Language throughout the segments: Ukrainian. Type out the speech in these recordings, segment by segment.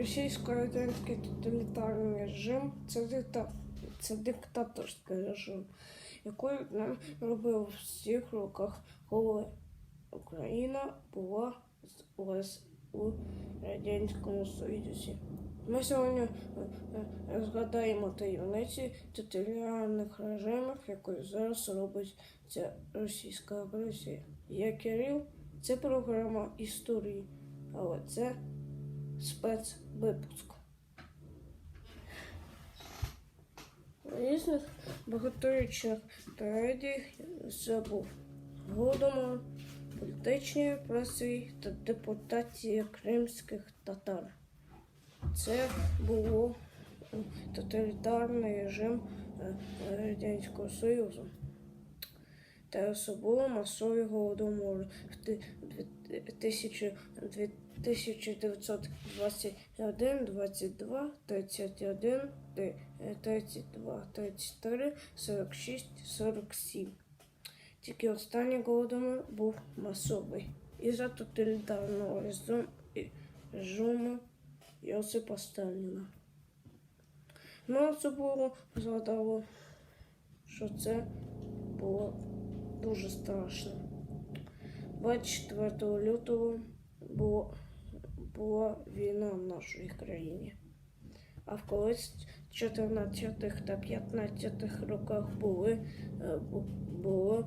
Російсько-радянський тоталітарний режим це, дикта... це диктаторський режим, який нам робив в всіх роках, коли Україна була у Радянському Союзі. Ми сьогодні е, е, згадаємо таємниці тоталітарних режимів, які зараз робить ця російська агресія. Я Кирил, це програма історії, але це спецвипуск. Різних багаторічних трагедіях це був голодомор, політичні репресії та депортація кримських татар. Це було тоталітарний режим е, Радянського Союзу та особливо масові голодомори в ти- дві- тисячі- дві- 1921, 22, 31, е, 32, 33, 46, 47. Тільки останній голодомор був масовий. Із-за тоталітарного режиму- Йосипа Сталіна. Ми особливо згадали, що це було дуже страшно. 24 лютого було, була війна в нашій країні. А в колись 14 та 15 роках були, е, були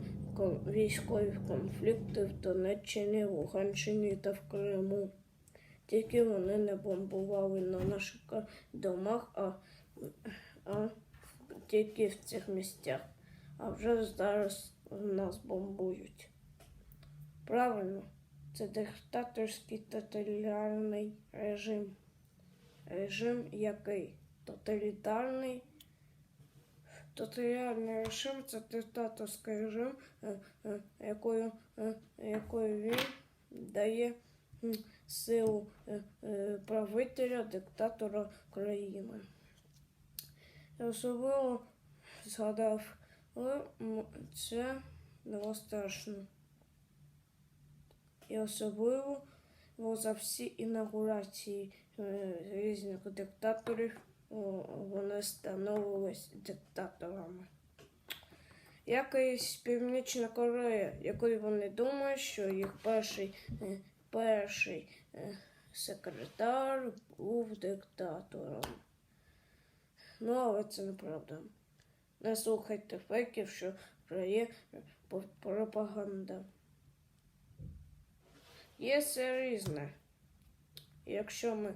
військові конфлікти в Донеччині, Луганщині та в Криму. Тільки вони не бомбували на наших домах, а, а тільки в цих місцях. А вже зараз нас бомбують. Правильно, це диктаторський тоталітарний режим. Режим який? Тоталітарний. Тоталітарний режим це диктаторський режим, е, е, якою, е, якою він дає силу правителя, диктатора країни. Особливо згадав, але це було страшно. І особливо за всі інаугурації е, різних диктаторів вони становились диктаторами. Якось Північна Корея, якою вони думають, що їх перший, е, перший е, секретар був диктатором. Ну, але це неправда. Не слухайте фейків, що є пропаганда. Є все різне. Якщо ми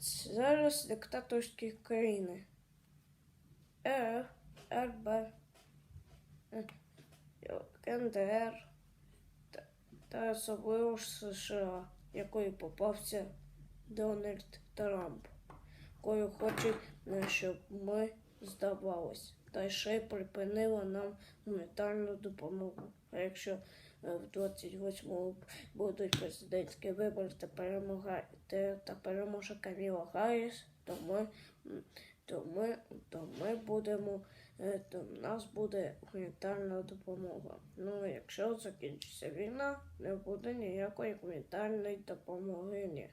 зараз диктаторські країни РФ, РБ, КНДР та, особливо США, якою попався Дональд Трамп, якою хоче, щоб ми здавались, та ще й припинила нам гуманітарну допомогу. А якщо е, в 28-му будуть президентські вибори та перемога та, переможе Каміла Гарріс, то ми, то ми, то ми будемо, е, то в нас буде гуманітарна допомога. Ну, якщо закінчиться війна, не буде ніякої гуманітарної допомоги.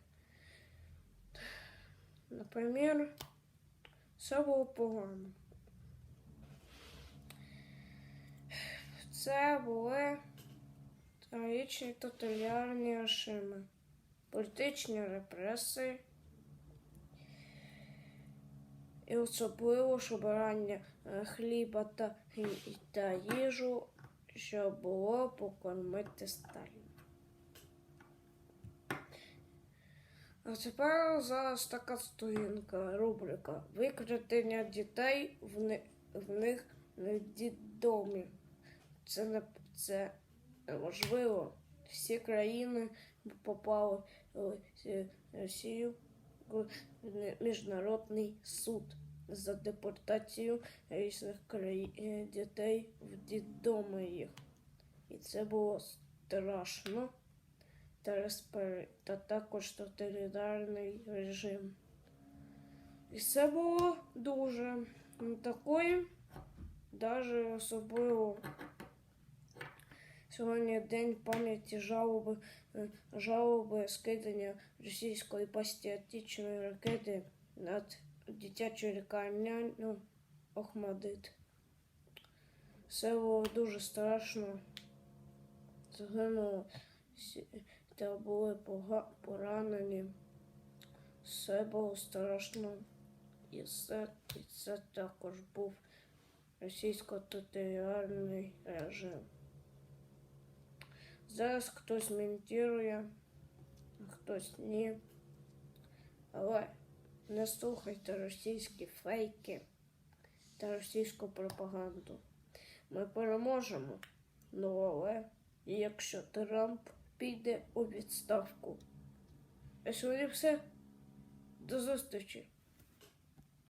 Наприклад, все було погано. Це були трагічні тоталітарні режими, політичні репресії і особливо шобирання е, хліба та, та їжу, щоб було покормити Сталіна. А тепер зараз така сторінка, рубрика Викрадення дітей в, ни- в них в дітдомі. Це не це важливо. Всі країни попали в Росію в міжнародний суд за депортацію різних країн дітей в дітдоми їх. І це було страшно. Та, респер... та також тоталітарний режим. І це було дуже такої, навіть особливо Сьогодні день пам'яті жалоби, е, жалоби скидання російської патріотичної ракети над дитячою лікарняною Охмадит. Все було дуже страшно. Загинуло та були поранені. Все було страшно. І це, і це також був російсько-тоталітарний режим. Зараз хтось монтує, а хтось ні. Але не слухайте російські фейки та російську пропаганду. Ми переможемо. Ну але якщо Трамп піде у відставку. А все. До зустрічі!